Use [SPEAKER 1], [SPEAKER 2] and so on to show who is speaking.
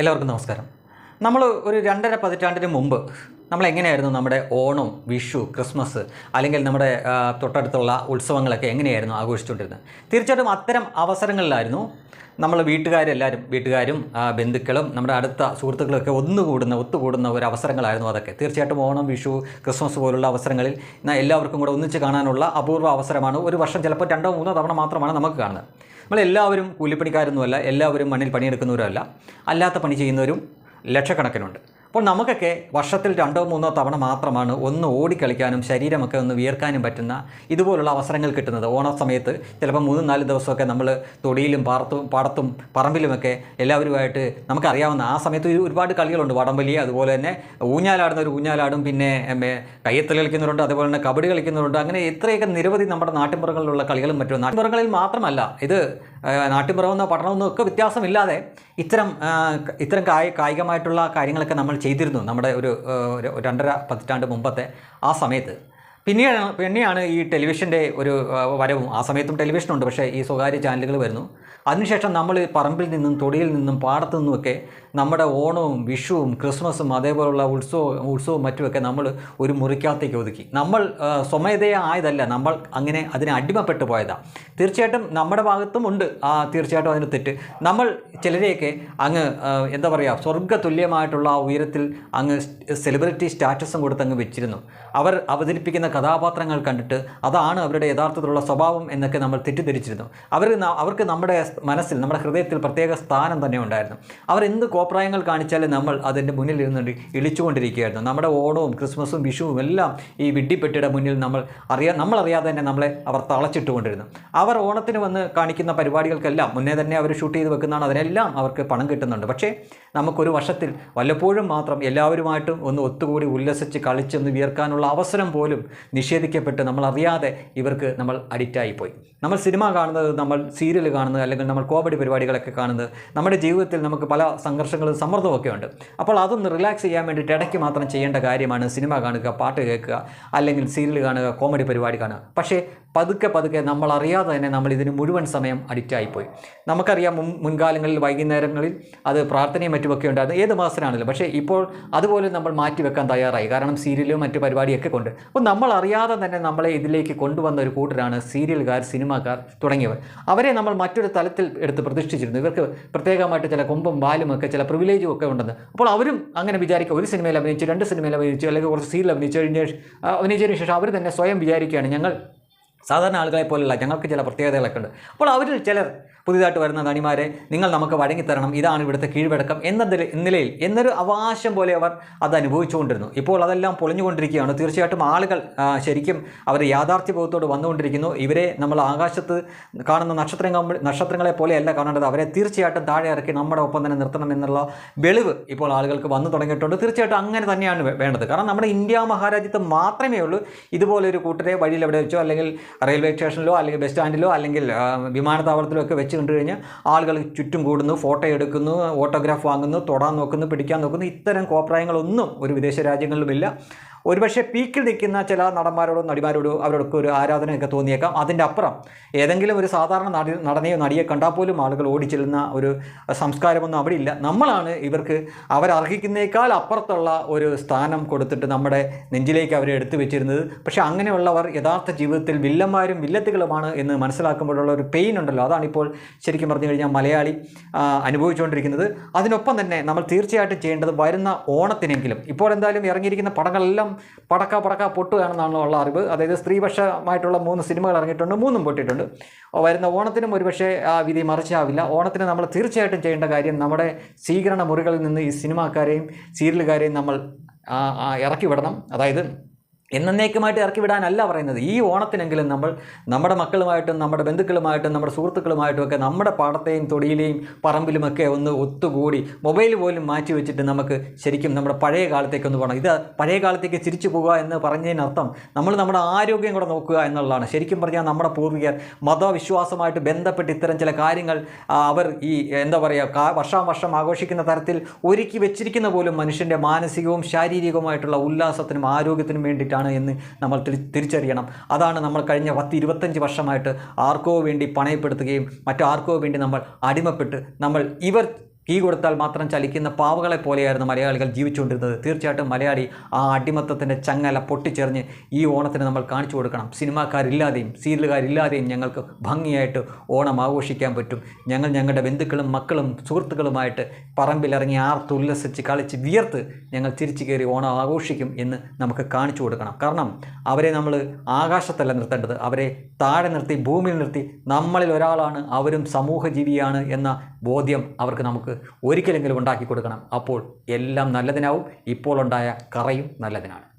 [SPEAKER 1] എല്ലാവർക്കും നമസ്കാരം. നമ്മൾ ഒരു രണ്ടര പതിറ്റാണ്ടിന് മുമ്പ് നമ്മൾ എങ്ങനെയായിരുന്നു നമ്മുടെ ഓണം വിഷു ക്രിസ്മസ് അല്ലെങ്കിൽ നമ്മുടെ തൊട്ടടുത്തുള്ള ഉത്സവങ്ങളൊക്കെ എങ്ങനെയായിരുന്നു ആഘോഷിച്ചുകൊണ്ടിരുന്നത്? തീർച്ചയായിട്ടും അത്തരം അവസരങ്ങളിലായിരുന്നു നമ്മൾ വീട്ടുകാരെല്ലാവരും വീട്ടുകാരും ബന്ധുക്കളും നമ്മുടെ അടുത്ത സുഹൃത്തുക്കളൊക്കെ ഒന്നുകൂടുന്ന ഒത്തുകൂടുന്ന ഒരു അവസരങ്ങളായിരുന്നു അതൊക്കെ. തീർച്ചയായിട്ടും ഓണം വിഷു ക്രിസ്മസ് പോലുള്ള അവസരങ്ങളിൽ എല്ലാവർക്കും കൂടെ ഒന്നിച്ച് കാണാനുള്ള അപൂർവ അവസരമാണ്. ഒരു വർഷം ചിലപ്പോൾ രണ്ടോ മൂന്നോ തവണ മാത്രമാണ് നമുക്ക് കാണുന്നത്. നമ്മളെല്ലാവരും കൂലിപ്പണിക്കാരൊന്നുമല്ല എല്ലാവരും മണ്ണിൽ പണിയെടുക്കുന്നവരല്ല അല്ലാത്ത പണി ചെയ്യുന്നവരും ലക്ഷക്കണക്കിനുണ്ട്. അപ്പോൾ നമുക്കൊക്കെ വർഷത്തിൽ രണ്ടോ മൂന്നോ തവണ മാത്രമാണ് ഒന്ന് ഓടിക്കളിക്കാനും ശരീരമൊക്കെ ഒന്ന് വിയർക്കാനും പറ്റുന്ന ഇതുപോലുള്ള അവസരങ്ങൾ കിട്ടുന്നത്. ഓണ സമയത്ത് ചിലപ്പോൾ മൂന്നും നാല് ദിവസമൊക്കെ നമ്മൾ തൊടിയിലും പാടത്തും പാടത്തും പറമ്പിലുമൊക്കെ എല്ലാവരുമായിട്ട് നമുക്കറിയാവുന്ന ആ സമയത്ത് ഒരുപാട് കളികളുണ്ട്. വടംവലി അതുപോലെ തന്നെ ഊഞ്ഞാലാടുന്നവർ ഊഞ്ഞാലാടും. പിന്നെ കയ്യെത്തൽ കളിക്കുന്നവരുണ്ട്. അതുപോലെ തന്നെ കബഡി കളിക്കുന്നവരുണ്ട്. അങ്ങനെ ഇത്രയൊക്കെ നിരവധി നമ്മുടെ നാട്ടിൻപുറങ്ങളിലുള്ള കളികളും മറ്റും. നാട്ടിൻപുറങ്ങളിൽ മാത്രമല്ല ഇത് നാട്ടിൻപുറമെന്നോ പട്ടണമെന്നോ ഒക്കെ വ്യത്യാസമില്ലാതെ ഇത്തരം ഇത്തരം കായി കായികമായിട്ടുള്ള കാര്യങ്ങളൊക്കെ നമ്മൾ ചെയ്തിരുന്നു നമ്മുടെ ഒരു രണ്ടര പതിറ്റാണ്ട് മുമ്പത്തെ ആ സമയത്ത്. പിന്നെയാണ് പിന്നെയാണ് ഈ ടെലിവിഷന്റെ ഒരു വരവും. ആ സമയത്തും ടെലിവിഷനുണ്ട് പക്ഷേ ഈ സ്വകാര്യ ചാനലുകൾ വരുന്നു. അതിനുശേഷം നമ്മൾ പറമ്പിൽ നിന്നും തൊടിയിൽ നിന്നും പാടത്തു നിന്നുമൊക്കെ നമ്മുടെ ഓണവും വിഷുവും ക്രിസ്മസും അതേപോലുള്ള ഉത്സവവും ഉത്സവവും മറ്റുമൊക്കെ നമ്മൾ ഒരു മുറിക്കകത്തേക്ക് ഒതുക്കി. നമ്മൾ സ്വമേധയാ ആയതല്ല നമ്മൾ അങ്ങനെ അതിനെ അടിമപ്പെട്ടു പോയതാണ് തീർച്ചയായിട്ടും നമ്മുടെ ഭാഗത്തും ഉണ്ട്. ആ തീർച്ചയായിട്ടും അതിന് തെറ്റ്. നമ്മൾ ചിലരെയൊക്കെ അങ്ങ് എന്താ പറയുക സ്വർഗ തുല്യമായിട്ടുള്ള ആ ഉയരത്തിൽ അങ്ങ് സെലിബ്രിറ്റി സ്റ്റാറ്റസും കൊടുത്ത് അങ്ങ് വെച്ചിരുന്നു. അവർ അവതരിപ്പിക്കുന്ന കഥാപാത്രങ്ങൾ കണ്ടിട്ട് അതാണ് അവരുടെ യഥാർത്ഥത്തിലുള്ള സ്വഭാവം എന്നൊക്കെ നമ്മൾ തെറ്റിദ്ധരിച്ചിരുന്നു. അവർ അവർക്ക് നമ്മുടെ മനസ്സിൽ നമ്മുടെ ഹൃദയത്തിൽ പ്രത്യേക സ്ഥാനം തന്നെ ഉണ്ടായിരുന്നു. അവർ എന്ത് കോപ്രായങ്ങൾ കാണിച്ചാലും നമ്മൾ അതിന്റെ മുന്നിൽ ഇരുന്നുകൊണ്ട് ഇളിച്ചുകൊണ്ടിരിക്കുകയായിരുന്നു. നമ്മുടെ ഓണവും ക്രിസ്മസും വിഷുവും എല്ലാം ഈ വിഡ്ഢിപ്പെട്ടിയുടെ മുന്നിൽ നമ്മൾ അറിയാ നമ്മളറിയാതെ തന്നെ നമ്മളെ അവർ തളച്ചിട്ടുകൊണ്ടിരുന്നു. അവർ ഓണത്തിന് വന്ന് കാണിക്കുന്ന പരിപാടികൾക്കെല്ലാം മുന്നേ തന്നെ അവർ ഷൂട്ട് ചെയ്ത് വെക്കുന്നതാണ്. അതിനെല്ലാം അവർക്ക് പണം കിട്ടുന്നുണ്ട്. പക്ഷേ നമുക്കൊരു വർഷത്തിൽ വല്ലപ്പോഴും മാത്രം എല്ലാവരുമായിട്ടും ഒന്ന് ഒത്തുകൂടി ഉല്ലസിച്ച് കളിച്ചൊന്ന് വിയർക്കാനുള്ള അവസരം പോലും നിഷേധിക്കപ്പെട്ട് നമ്മളറിയാതെ ഇവർക്ക് നമ്മൾ അഡിക്റ്റായി പോയി നമ്മൾ സിനിമ കാണുന്നത് നമ്മൾ സീരിയൽ കാണുന്നത് അല്ലെങ്കിൽ നമ്മൾ കോമഡി പരിപാടികളൊക്കെ കാണുന്നത് നമ്മുടെ ജീവിതത്തിൽ നമുക്ക് പല സംഘർഷങ്ങളും സമ്മർദ്ദവും ഒക്കെ ഉണ്ട്. അപ്പോൾ അതൊന്ന് റിലാക്സ് ചെയ്യാൻ വേണ്ടിയിട്ട് ഇടയ്ക്ക് മാത്രം ചെയ്യേണ്ട കാര്യമാണ് സിനിമ കാണുക പാട്ട് കേൾക്കുക അല്ലെങ്കിൽ സീരിയൽ കാണുക കോമഡി പരിപാടി കാണുക. പക്ഷേ പതുക്കെ പതുക്കെ നമ്മൾ അറിയാതെ തന്നെ നമ്മൾ ഇതിന് മുഴുവൻ സമയം അഡിക്റ്റായിപ്പോയി നമുക്കറിയാം മുൻ മുൻകാലങ്ങളിൽ വൈകുന്നേരങ്ങളിൽ അത് പ്രാർത്ഥനയും മറ്റുമൊക്കെ ഉണ്ടായിരുന്നു. ഏത് മാസത്തിലാണല്ലോ പക്ഷേ ഇപ്പോൾ അതുപോലെ നമ്മൾ മാറ്റിവെക്കാൻ തയ്യാറായി. കാരണം സീരിയലും മറ്റു പരിപാടിയൊക്കെ കൊണ്ട്. അപ്പോൾ നമ്മൾ അറിയാതെ തന്നെ നമ്മളെ ഇതിലേക്ക് കൊണ്ടുവന്ന ഒരു കൂട്ടരാണ് സീരിയലുകാർ സിനിമാക്കാർ തുടങ്ങിയവർ. അവരെ നമ്മൾ മറ്റൊരു തലത്തിൽ എടുത്ത് പ്രതിഷ്ഠിച്ചിരുന്നു. ഇവർക്ക് പ്രത്യേകമായിട്ട് ചില കൊമ്പും വാലും ഒക്കെ ചില പ്രിവിലേജും ഒക്കെ ഉണ്ടെന്ന്. അപ്പോൾ അവരും അങ്ങനെ വിചാരിക്കുക ഒരു സിനിമയിൽ അഭിനയിച്ചു രണ്ട് സിനിമയിൽ അഭിനയിച്ചു അല്ലെങ്കിൽ കുറച്ച് സീരിയൽ അഭിനയിച്ചു കഴിഞ്ഞ അഭിനയിച്ചതിന് ശേഷം അവർ തന്നെ സ്വയം വിചാരിക്കുകയാണ് ഞങ്ങൾ സാധാരണ ആളുകളെ പോലെയല്ല ഞങ്ങൾക്ക് ചില പ്രത്യേകതകളൊക്കെ ഉണ്ട്. അപ്പോൾ അവരിൽ ചിലർ പുതിയതായിട്ട് വരുന്ന നടിമാരെ നിങ്ങൾ നമുക്ക് വഴങ്ങിത്തരണം. ഇതാണ് ഇവിടുത്തെ കീഴ്വഴക്കം എന്ന നിലയിൽ എന്നൊരു അവകാശം പോലെ അവർ അത് അനുഭവിച്ചുകൊണ്ടിരുന്നു. ഇപ്പോൾ അതെല്ലാം പൊളിഞ്ഞുകൊണ്ടിരിക്കുകയാണ്. തീർച്ചയായിട്ടും ആളുകൾ ശരിക്കും അവർ യാഥാർത്ഥ്യബോധത്തോട് വന്നുകൊണ്ടിരിക്കുന്നു. ഇവരെ നമ്മൾ ആകാശത്ത് കാണുന്ന നക്ഷത്രങ്ങൾ നക്ഷത്രങ്ങളെ പോലെയല്ല കാണേണ്ടത്. അവരെ തീർച്ചയായിട്ടും താഴെ ഇറക്കി നമ്മുടെ ഒപ്പം തന്നെ നിർത്തണം എന്നുള്ള വെളിവ് ഇപ്പോൾ ആളുകൾക്ക് വന്നു തുടങ്ങിയിട്ടുണ്ട്. തീർച്ചയായിട്ടും അങ്ങനെ തന്നെയാണ് വേണ്ടത്. കാരണം നമ്മുടെ ഇന്ത്യ മഹാരാജ്യത്ത് മാത്രമേ ഉള്ളൂ ഇതുപോലൊരു കൂട്ടരെ വഴിയിൽ എവിടെ വെച്ചോ അല്ലെങ്കിൽ റെയിൽവേ സ്റ്റേഷനിലോ അല്ലെങ്കിൽ ബസ് സ്റ്റാൻഡിലോ അല്ലെങ്കിൽ വിമാനത്താവളത്തിലോ ഒക്കെ വെച്ച് കണ്ടു കഴിഞ്ഞാൽ ആളുകൾ ചുറ്റും കൂടുന്നു ഫോട്ടോ എടുക്കുന്നു ഓട്ടോഗ്രാഫ് വാങ്ങുന്നു തൊടാൻ നോക്കുന്നു പിടിക്കാൻ നോക്കുന്നു. ഇത്തരം കോപ്രായങ്ങളൊന്നും ഒരു വിദേശ രാജ്യങ്ങളിലുമില്ല. ഒരുപക്ഷെ പീക്കിൽ നിൽക്കുന്ന ചില നടന്മാരോടോ നടിമാരോടോ അവരോടൊക്കെ ഒരു ആരാധനയൊക്കെ തോന്നിയേക്കാം. അതിന്റെ അപ്പുറം ഏതെങ്കിലും ഒരു സാധാരണ നടി നടനെയോ നടിയെ കണ്ടാൽ പോലും ആളുകൾ ഓടിച്ചെല്ലുന്ന ഒരു സംസ്കാരമൊന്നും അവിടെ ഇല്ല. നമ്മളാണ് ഇവർക്ക് അവരർഹിക്കുന്നേക്കാൾ അപ്പുറത്തുള്ള ഒരു സ്ഥാനം കൊടുത്തിട്ട് നമ്മുടെ നെഞ്ചിലേക്ക് അവരെ എടുത്തു വെച്ചിരുന്നത്. പക്ഷേ അങ്ങനെയുള്ളവർ യഥാർത്ഥ ജീവിതത്തിൽ വില്ലന്മാരും വില്ലത്തുകളുമാണ് എന്ന് മനസ്സിലാക്കുമ്പോഴുള്ള ഒരു പെയിൻ ഉണ്ടല്ലോ. അതാണ് ഇപ്പോൾ ശരിക്കും പറഞ്ഞു കഴിഞ്ഞാൽ മലയാളി അനുഭവിച്ചുകൊണ്ടിരിക്കുന്നത്. അതിനൊപ്പം തന്നെ നമ്മൾ തീർച്ചയായിട്ടും ചെയ്യേണ്ടത് വരുന്ന ഓണത്തിനെങ്കിലും. ഇപ്പോൾ എന്തായാലും ഇറങ്ങിയിരിക്കുന്ന പടങ്ങളെല്ലാം പടക്ക പടക്ക പൊട്ടുകയാണെന്നാണല്ലോ ഉള്ള അറിവ്. അതായത് സ്ത്രീപക്ഷമായിട്ടുള്ള മൂന്ന് സിനിമകൾ ഇറങ്ങിയിട്ടുണ്ട് മൂന്നും പൊട്ടിയിട്ടുണ്ട്. വരുന്ന ഓണത്തിനും ഒരുപക്ഷെ ആ വിധി മറിച്ചാവില്ല. ഓണത്തിന് നമ്മൾ തീർച്ചയായിട്ടും ചെയ്യേണ്ട കാര്യം നമ്മുടെ സ്വീകരണ മുറികളിൽ നിന്ന് ഈ സിനിമാക്കാരെയും സീരിയലുകാരെയും നമ്മൾ ഇറക്കി വിടണം. അതായത് എന്നേക്കുമായിട്ട് ഇറക്കി വിടാനല്ല പറയുന്നത്. ഈ ഓണത്തിനെങ്കിലും നമ്മൾ നമ്മുടെ മക്കളുമായിട്ടും നമ്മുടെ ബന്ധുക്കളുമായിട്ടും നമ്മുടെ സുഹൃത്തുക്കളുമായിട്ടും ഒക്കെ നമ്മുടെ പാടത്തെയും തൊടിയിലെയും പറമ്പിലുമൊക്കെ ഒന്ന് ഒത്തുകൂടി മൊബൈൽ പോലും മാറ്റി വെച്ചിട്ട് നമുക്ക് ശരിക്കും നമ്മുടെ പഴയ കാലത്തേക്ക് ഒന്ന് പോകണം. ഇത് പഴയ കാലത്തേക്ക് തിരിച്ചു പോകുക എന്ന് പറഞ്ഞതിനർത്ഥം നമ്മൾ നമ്മുടെ ആരോഗ്യം കൂടെ നോക്കുക എന്നുള്ളതാണ്. ശരിക്കും പറഞ്ഞാൽ നമ്മുടെ പൂർവികർ മതവിശ്വാസമായിട്ട് ബന്ധപ്പെട്ട് ഇത്തരം ചില കാര്യങ്ങൾ അവർ ഈ എന്താ പറയുക വർഷാം വർഷം ആഘോഷിക്കുന്ന തരത്തിൽ ഒരുക്കി വെച്ചിരിക്കുന്ന പോലും മനുഷ്യന്റെ മാനസികവും ശാരീരികവുമായിട്ടുള്ള ഉല്ലാസത്തിനും ആരോഗ്യത്തിനും വേണ്ടിയിട്ടാണ് എന്ന് നമ്മൾ തിരിച്ചറിയണം. അതാണ് നമ്മൾ കഴിഞ്ഞ പത്ത് ഇരുപത്തഞ്ച് വർഷമായിട്ട് ആർക്കോ വേണ്ടി പണയപ്പെടുത്തുകയും മറ്റാർക്കോ വേണ്ടി നമ്മൾ അടിമപ്പെട്ട് നമ്മൾ ഇവർ കീ കൊടുത്താൽ മാത്രം ചലിക്കുന്ന പാവകളെ പോലെയായിരുന്നു മലയാളികൾ ജീവിച്ചുകൊണ്ടിരുന്നത്. തീർച്ചയായിട്ടും മലയാളി ആ അടിമത്തത്തിന്റെ ചങ്ങല പൊട്ടിച്ചെറിഞ്ഞ് ഈ ഓണത്തിന് നമ്മൾ കാണിച്ചു കൊടുക്കണം. സിനിമാക്കാരില്ലാതെയും സീരിയലുകാരില്ലാതെയും ഞങ്ങൾക്ക് ഭംഗിയായിട്ട് ഓണം ആഘോഷിക്കാൻ പറ്റും. ഞങ്ങൾ ഞങ്ങളുടെ ബന്ധുക്കളും മക്കളും സുഹൃത്തുക്കളുമായിട്ട് പറമ്പിലിറങ്ങി ആർത്തുല്ലസിച്ച് കളിച്ച് വിയർത്ത് ഞങ്ങൾ തിരിച്ചു കയറി ഓണം ആഘോഷിക്കും എന്ന് നമുക്ക് കാണിച്ചു കൊടുക്കണം. കാരണം അവരെ നമ്മൾ ആകാശത്തല്ല നിർത്തേണ്ടത്. അവരെ താഴെ നിർത്തി ഭൂമിയിൽ നിർത്തി നമ്മളിൽ ഒരാളാണ് അവരും സമൂഹജീവിയാണ് എന്ന ബോധ്യം അവർക്ക് ഒരിക്കലെങ്കിലും ഉണ്ടാക്കി കൊടുക്കണം. അപ്പോൾ എല്ലാം നല്ലതിനാവും. ഇപ്പോൾ ഉണ്ടായ കറയും നല്ലതിനാണ്.